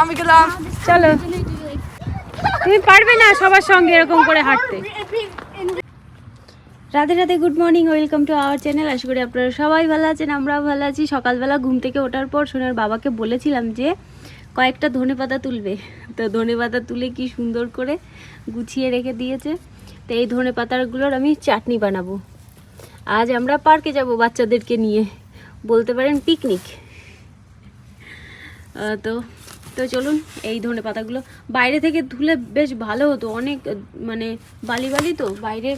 আমি গেলাম। চলো। তুমি পারবে না সবার সঙ্গে এরকম করে হাঁটতে। Radhe Radhe good morning welcome to our channel আশা করি আপনারা সবাই ভালো আছেন, আমরাও ভালো আছি। সকালবেলা ঘুম থেকে ওঠার পর সোনার বাবাকে বলেছিলাম যে, কয়েকটা ধনে পাতা তুলবে। তো ধনে পাতা তুলে কি সুন্দর করে গুছিয়ে রেখে দিয়েছে। তো এই ধনে পাতাগুলোর আমি চাটনি বানাবো। আজ আমরা পার্কে যাব বাচ্চাদেরকে নিয়ে। বলতে পারেন পিকনিক তো তো চলুন এই ধনে পাতাগুলো। বাইরে থেকে ধুলে বেশ ভালো হতো, অনেক মানে বালি বালি তো বাইরে।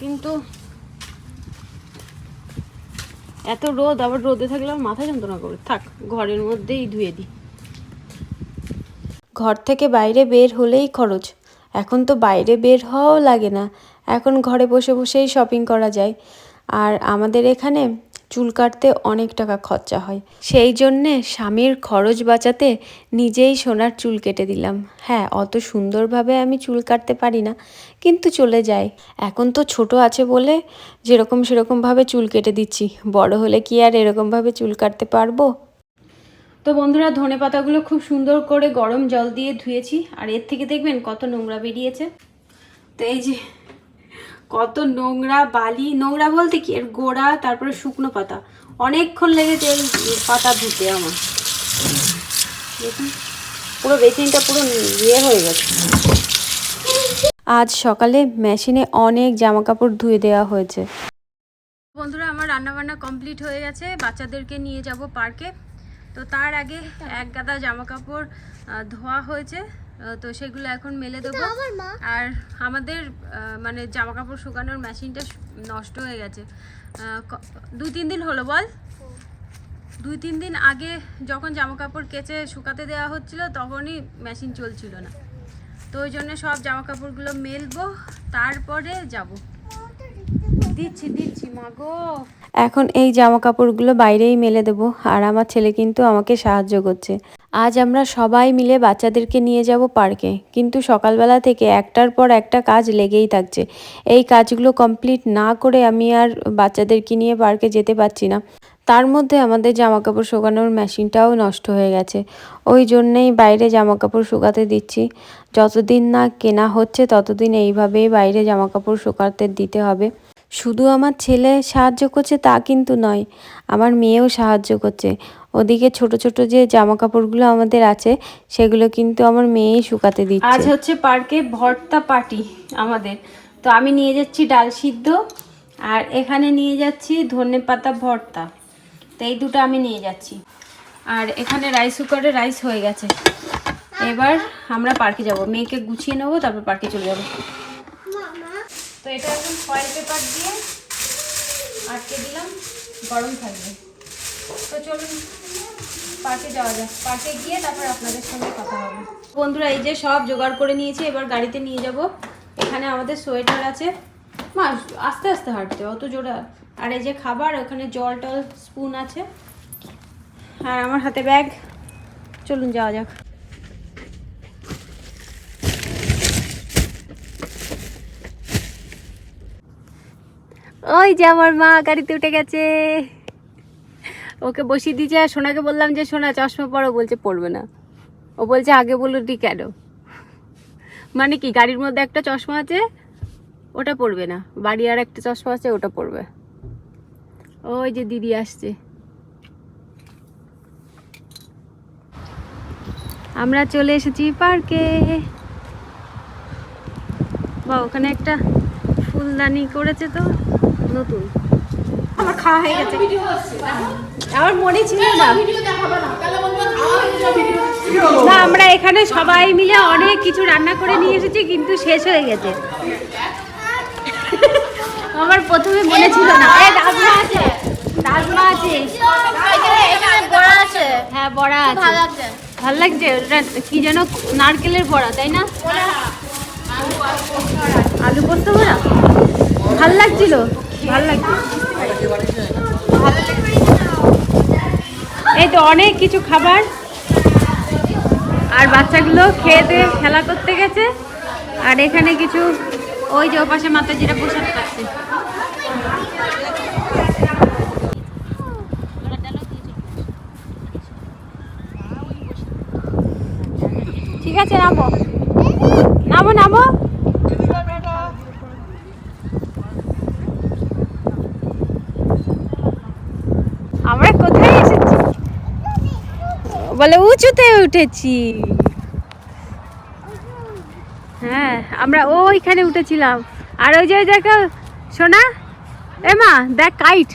কিন্তু এত রোদ, আবার রোদে থাকলে আমার মাথা যন্ত্রণা করে। থাক, ঘরের মধ্যেই ধুয়ে দিই। ঘর থেকে বাইরে বের হলেই খরচ। এখন তো বাইরে বের হওয়াও লাগে না। এখন ঘরে বসে বসেই শপিং করা যায়। আর আমাদের এখানে চুল কাটতে অনেক টাকা খরচা হয়। সেই জন্যে স্বামীর খরচ বাঁচাতে নিজেই সোনার চুল কেটে দিলাম। হ্যাঁ অত সুন্দরভাবে আমি চুল কাটতে পারি না, কিন্তু চলে যায় এখন তো ছোট আছে বলে যেরকম সেরকমভাবে চুল কেটে দিচ্ছি। বড় হলে কি আর এরকমভাবে চুল কাটতে পারব? তো বন্ধুরা, ধনে পাতাগুলো খুব সুন্দর করে গরম জল দিয়ে ধুয়েছি, আর এর থেকে দেখবেন কত নোংরা বেরিয়েছে। তো এই যে কত নোংরা বালি নোংরা বলতে কি? এর গোড়া তারপরে শুকনো পাতা। অনেকক্ষণ লেগেছে এই পাতা ধুতে আমার। দেখুন পুরো বেসিনটা পুরো ইয়ে হয়ে গেছে। আজ সকালে মেশিনে অনেক জামা কাপড় ধুয়ে দেওয়া হয়েছে। বন্ধুরা আমার রান্না বান্না কমপ্লিট হয়ে গেছে। বাচ্চাদেরকে নিয়ে যাব পার্কে। তো তার আগে এক গাদা জামা কাপড় ধোয়া হয়েছে। তো সেগুলো এখন মেলে দেবো। আর আমাদের মানে জামা কাপড় শুকানোর মেশিনটা নষ্ট হয়ে গেছে। দুই তিন দিন হলো বল? দুই তিন দিন আগে যখন জামা কাপড় কেচে শুকাতে দেওয়া হচ্ছিল তখনই মেশিন চলছিল না। তো ওই জন্য সব জামা কাপড়গুলো মেলবো তারপরে যাব। দিচ্ছি দিচ্ছি মাগো এখন এই জামা কাপড়গুলো বাইরেই মেলে দেবো। আর আমার ছেলে কিন্তু আমাকে সাহায্য করছে। আজ আমরা সবাই মিলে বাচ্চাদেরকে নিয়ে যাব পার্কে। কিন্তু সকালবেলা থেকে একটার পর একটা কাজ লেগেই থাকছে। এই কাজগুলো কমপ্লিট না করে আমি আর বাচ্চাদেরকে নিয়ে পার্কে যেতে পারছি না। তার মধ্যে আমাদের জামা কাপড় শুকানোর মেশিনটাও নষ্ট হয়ে গেছে। ওই জন্যেই বাইরে জামা কাপড় শুকাতে দিচ্ছি। যতদিন না কেনা হচ্ছে, ততদিন এইভাবেই বাইরে জামা কাপড় শুকাতে দিতে হবে। শুধু আমার ছেলে সাহায্য করছে তা কিন্তু নয়, আমার মেয়েও সাহায্য করছে। ওদিকে ছোট ছোট যে জামা কাপড়গুলো আমাদের আছে, সেগুলো কিন্তু আমার মেয়েই শুকাতে দিচ্ছে। আজ হচ্ছে পার্কে ভর্তা পার্টি আমাদের। তো আমি নিয়ে যাচ্ছি ডাল সিদ্ধ আর এখানে নিয়ে যাচ্ছি ধনে পাতা ভর্তা। তো এই দুটো আমি নিয়ে যাচ্ছি। আর এখানে রাইস কুকারে রাইস হয়ে গেছে। এবার আমরা পার্কে যাব। মেয়েকে গুছিয়ে নেব, তারপর পার্কে চলে যাব। এটা এখন ফয়েল পেপার দিয়ে আটকে দিলাম, গরম থাকবে। তো চলুন পার্কে যাওয়া যাক। পার্কে গিয়ে তারপর আপনাদের সঙ্গে কথা হবে। বন্ধুরা, এই যে সব জোগাড় করে নিয়েছি, এবার গাড়িতে নিয়ে যাব। এখানে আমাদের সোয়েটার আছে। মা, আস্তে আস্তে হাঁটতে অত জোড়া। আর এই যে খাবার, ওখানে জল টল, স্পুন আছে। আর আমার হাতে ব্যাগ। চলুন, যাওয়া যাক। ওই যে আমার মা গাড়িতে উঠে গেছে। ওকে বসিয়ে দিয়েছে আর সোনাকে বললাম যে, সোনা, চশমা পরো। বলছে পড়বে না। ও বলছে, আগে বলল টি কেন? মানে কি, গাড়ির মধ্যে একটা চশমা আছে, ওটা পড়বে না। বাড়ি আর একটা চশমা আছে, ওটা পড়বে ওই যে দিদি আসছে। আমরা চলে এসেছি পার্কে। বা ওখানে একটা ফুলদানি করেছে তো। নতুন। আমার খাওয়া হয়ে গেছে। আমার মনে ছিল না। না। আমরা এখানে সবাই মিলে অনেক কিছু রান্না করে নিয়ে এসেছি কিন্তু শেষ হয়ে গেছে। আমার প্রথমে মনে ছিল না। রাজমা আছে। রাজমা আছে। হ্যাঁ বড়া আছে। ভালো লাগছে? ওটা কি যেন নারকেলের বড়া তাই না? আলু পোস্ত বড়া? ভালো লাগছিল? ভালো লাগছে এই তো অনেক কিছু খাবার। আর বাচ্চাগুলো খেয়ে দিয়ে খেলা করতে গেছে। আর এখানে কিছু ওই যে ওপাশে মাতাজিরা প্রসাদ পাচ্ছে আছে নামো নামো নামো আমরা কোথায় এসেছি বলে, উঁচুতে উঠেছি। হ্যাঁ আমরা ওইখানে উঠেছিলাম। আর ওই যে দেখো, সোনা এমা দেখ কাইট।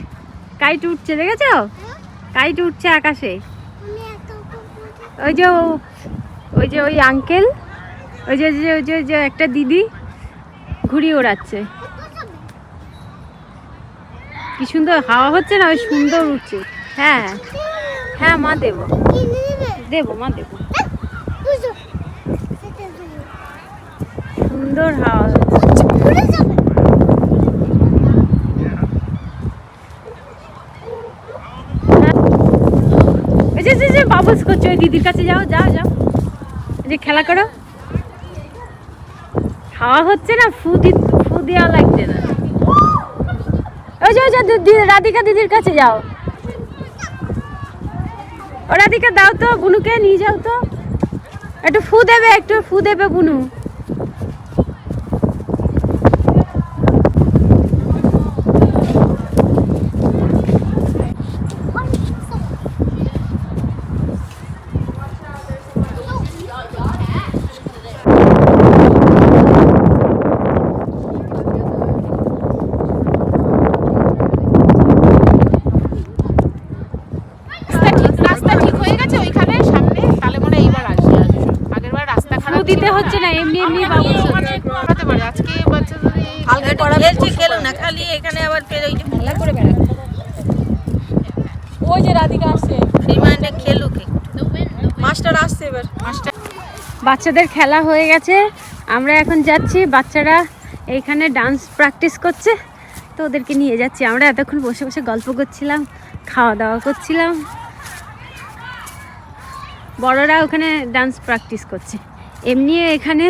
কাইট উঠছে, দেখেছ? কাইট উঠছে আকাশে। ওই যে ওই যে ওই আঙ্কেল ওই যে ওই যে যে একটা দিদি ঘুড়ি ওড়াচ্ছে। কি সুন্দর হাওয়া হচ্ছে না? ওই সুন্দর উঠছে। হ্যাঁ হ্যাঁ মা দেবো। দেবো, মা দেবো। সুন্দর হাওয়া ওই দিদির কাছে, যাও যাও যাও। যে, খেলা করো। হাওয়া হচ্ছে না, ফু ফু লাগছে না। ওই যে ওই যে দি- দি- রাধিকা দিদির কাছে যাও। ও দিকে দাও তো, বুনুকে নিয়ে যাও তো। একটু ফু দেবে, একটু ফু দেবে বুনু রাস্তা ঠিক রাস্তা ঠিক হয়ে গেছে ওইখানে সামনে তাহলে মনে হয় এইবার আসবে আগের বার রাস্তা ফু খারাপ দিতে ছিল না। হচ্ছে না এমনি এমনি আমরা বাবলস নিয়ে হচ্ছে ওখানে করাতে পারি আজকে বাচ্চাদের এই- খেলো না খালি এখানে আবার ফের ওই করে ওই যে রাধিকা আসছে। ফ্রি মাইন্ডে খেলুক মাস্টার আসছে এবার। মাস্টার। বাচ্চাদের খেলা হয়ে গেছে। আমরা এখন যাচ্ছি বাচ্চারা এইখানে ডান্স প্র্যাকটিস করছে। তো ওদেরকে নিয়ে যাচ্ছি। আমরা এতক্ষণ বসে বসে গল্প করছিলাম খাওয়া দাওয়া করছিলাম। বড়রা ওখানে ডান্স প্র্যাকটিস করছে। এমনি এখানে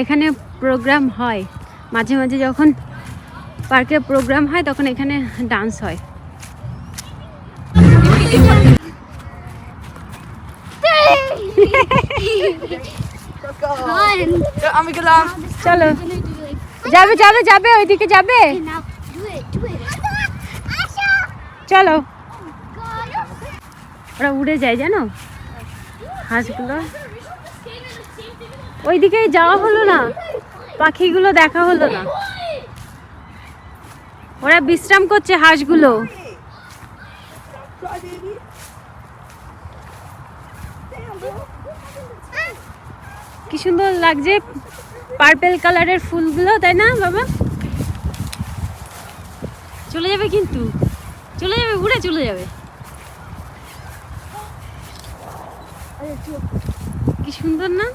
এখানে প্রোগ্রাম হয়। মাঝে মাঝে যখন পার্কে প্রোগ্রাম হয় তখন এখানে ডান্স হয়। আমি গেলাম। চলো। যাবে যাবে যাবে ওইদিকে যাবে। চলো। ওরা উড়ে যায় জানো? হাঁসগুলো। ওইদিকেই যাওয়া হলো না। পাখিগুলো দেখা হলো না। ওরা বিশ্রাম করছে হাঁসগুলো। কি সুন্দর লাগছে পার্পেল কালারের ফুলগুলো, তাই না, বাবা? চলে যাবে কিন্তু। চলে যাবে, উড়ে চলে যাবে। কি সুন্দর না?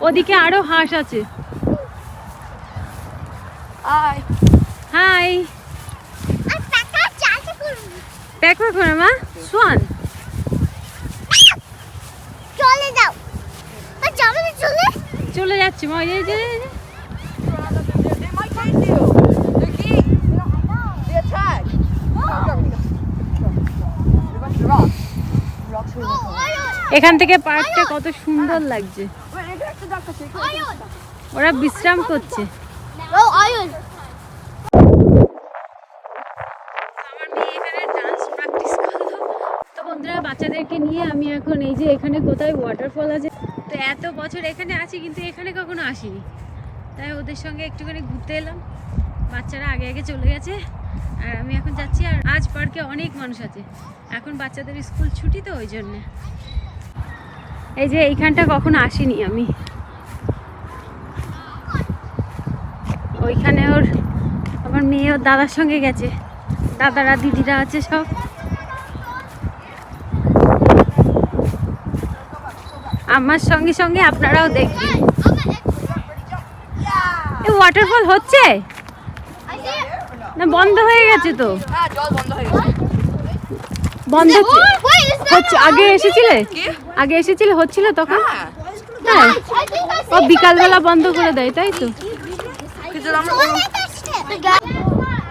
ওদিকে আরও হাঁস আছে হাই প্যাক না মা সোয়ান চলে যাও চলে চলে যাচ্ছে মা ওই যে-. এখান থেকে পার্কটা কত সুন্দর লাগছে ওরা বিশ্রাম করছে। ও আমার মেয়ে এখানে ডান্স প্র্যাকটিস করল। তো বাচ্চাদেরকে নিয়ে আমি এখন এই যে এখানে কোথায় ওয়াটারফল আছে। তো এত বছর এখানে আছি কিন্তু এখানে কখনো আসিনি। তাই ওদের সঙ্গে একটুখানি ঘুরতে এলাম। বাচ্চারা আগে আগে চলে গেছে। আর আমি এখন যাচ্ছি আর আজ পার্কে অনেক মানুষ আছে। এখন বাচ্চাদের স্কুল ছুটি তো ওই জন্যে। এই যে এইখানটা কখনো আসিনি আমি। ওইখানে ওর আমার মেয়ে ওর দাদার সঙ্গে গেছে। দাদারা দিদিরা আছে সব। আমার সঙ্গে সঙ্গে আপনারাও দেখবেন এই ওয়াটারফল হচ্ছে? না বন্ধ হয়ে গেছে তো? হ্যাঁ বন্ধ হয়ে হচ্ছে? আগে এসেছিলে? আগে এসেছিলে হচ্ছিল তখন? হ্যাঁ। হ্যাঁ। ও বিকালবেলা বন্ধ করে দেয় তাই তো?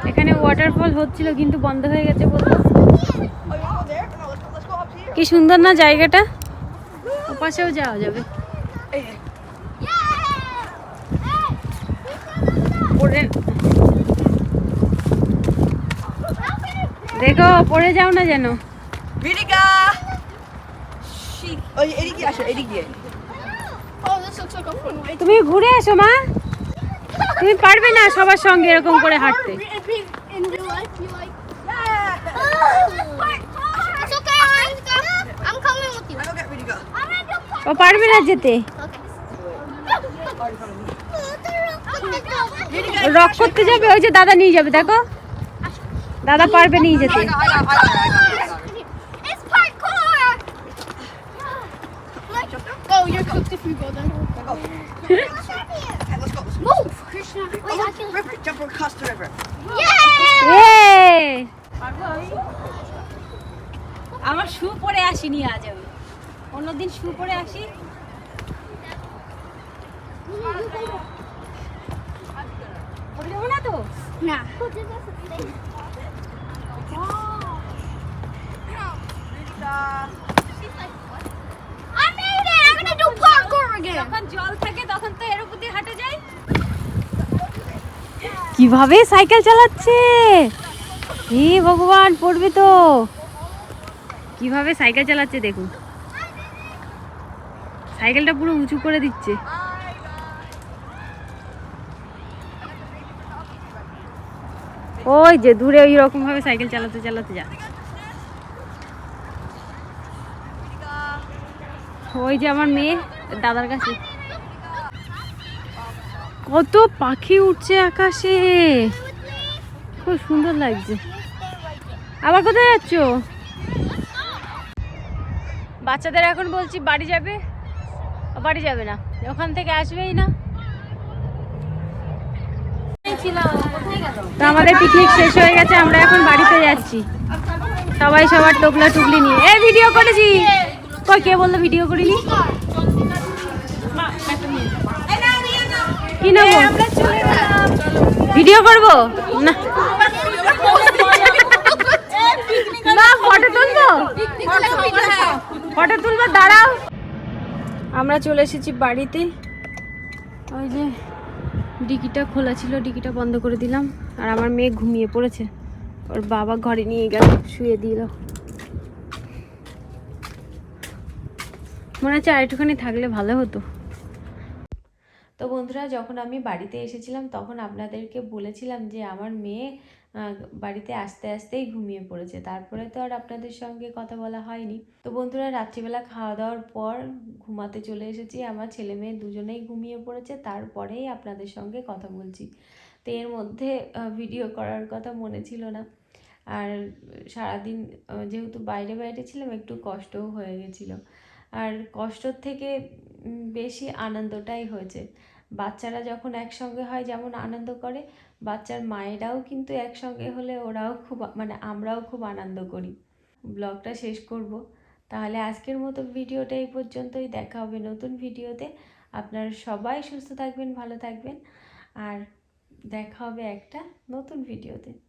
এখানে ওয়াটারফল হচ্ছিল কিন্তু বন্ধ হয়ে গেছে বলতো. কি সুন্দর না জায়গাটা? ওপাশেও যাওয়া যাবে। দেখো পড়ে যাও না যেন! তুমি ঘুরে এসো মা তুমি পারবে না সবার সঙ্গে এরকম করে হাঁটতে ও পারবে না যেতে রক করতে যাবে ওই যে দাদা নিয়ে যাবে দেখো দাদা পারবে নিয়ে যেতে you আমার শু পরে আসিনি আজ আমি অন্যদিন শু পরে আসি পরে যাব না তো Nah. I made it! I'm gonna do parkour again! যখন জল থাকে তখন তো এর উপর দিয়ে হাঁটে যাই কীভাবে সাইকেল চালাচ্ছে? হে ভগবান, পড়বে তো। কীভাবে সাইকেল চালাচ্ছে দেখুন। সাইকেলটা পুরো উঁচু করে দিচ্ছে। ওই যে দূরে ওই রকম ভাবে সাইকেল চালাতে চালাতে যা। ওই যে আমার মেয়ে, দাদার কাছে। কত পাখি উঠছে আকাশে। খুব সুন্দর লাগছে। আবার কোথায় যাচ্ছ? বাচ্চাদের এখন বলছি বাড়ি যাবে। বাড়ি যাবে না। ওখান থেকে আসবেই না। তো আমাদের পিকনিক শেষ হয়ে গেছে, আমরা এখন বাড়িতে যাচ্ছি। সবাই সবার টোপলা টুকলি নিয়ে। এ ভিডিও করেছি কে বলল ভিডিও করিনি? কি নেব ভিডিও করব? না। না ফটো তুলবো? ফটো তুলবো দাঁড়াও। আমরা চলে এসেছি বাড়িতে। ওই যে ডিকিটা খোলা ছিল ডিকিটা বন্ধ করে দিলাম। আর আমার মেয়ে ঘুমিয়ে পড়েছে। ওর বাবা ঘরে নিয়ে গেল শুয়ে দিল। মনে হচ্ছে আর একটুখানি থাকলে ভালো হতো। তো বন্ধুরা, যখন আমি বাড়িতে এসেছিলাম, তখন আপনাদেরকে বলেছিলাম যে আমার মেয়ে বাড়িতে আস্তে আস্তেই ঘুমিয়ে পড়েছে। তারপরে তো আর আপনাদের সঙ্গে কথা বলা হয়নি। তো বন্ধুরা, রাত্রিবেলা খাওয়া দাওয়ার পর ঘুমাতে চলে এসেছি। আমার ছেলে মেয়ে দুজনেই ঘুমিয়ে পড়েছে। তারপরেই আপনাদের সঙ্গে কথা বলছি। তো এর মধ্যে ভিডিও করার কথা মনে ছিল না। আর সারাদিন যেহেতু বাইরে বাইরে ছিলাম, একটু কষ্টও হয়ে গেছিল। আর কষ্টর থেকে বেশি আনন্দটাই হয়েছে। বাচ্চারা যখন একসঙ্গে হয় যেমন আনন্দ করে, বাচ্চার মায়েরাও কিন্তু একসঙ্গে হলে ওরাও খুব মানে আমরাও খুব আনন্দ করি। ব্লগটা শেষ করব। তাহলে আজকের মতো ভিডিওটা এই পর্যন্তই। দেখা হবে নতুন ভিডিওতে। আপনারা সবাই সুস্থ থাকবেন, ভালো থাকবেন। আর দেখা হবে একটা নতুন ভিডিওতে।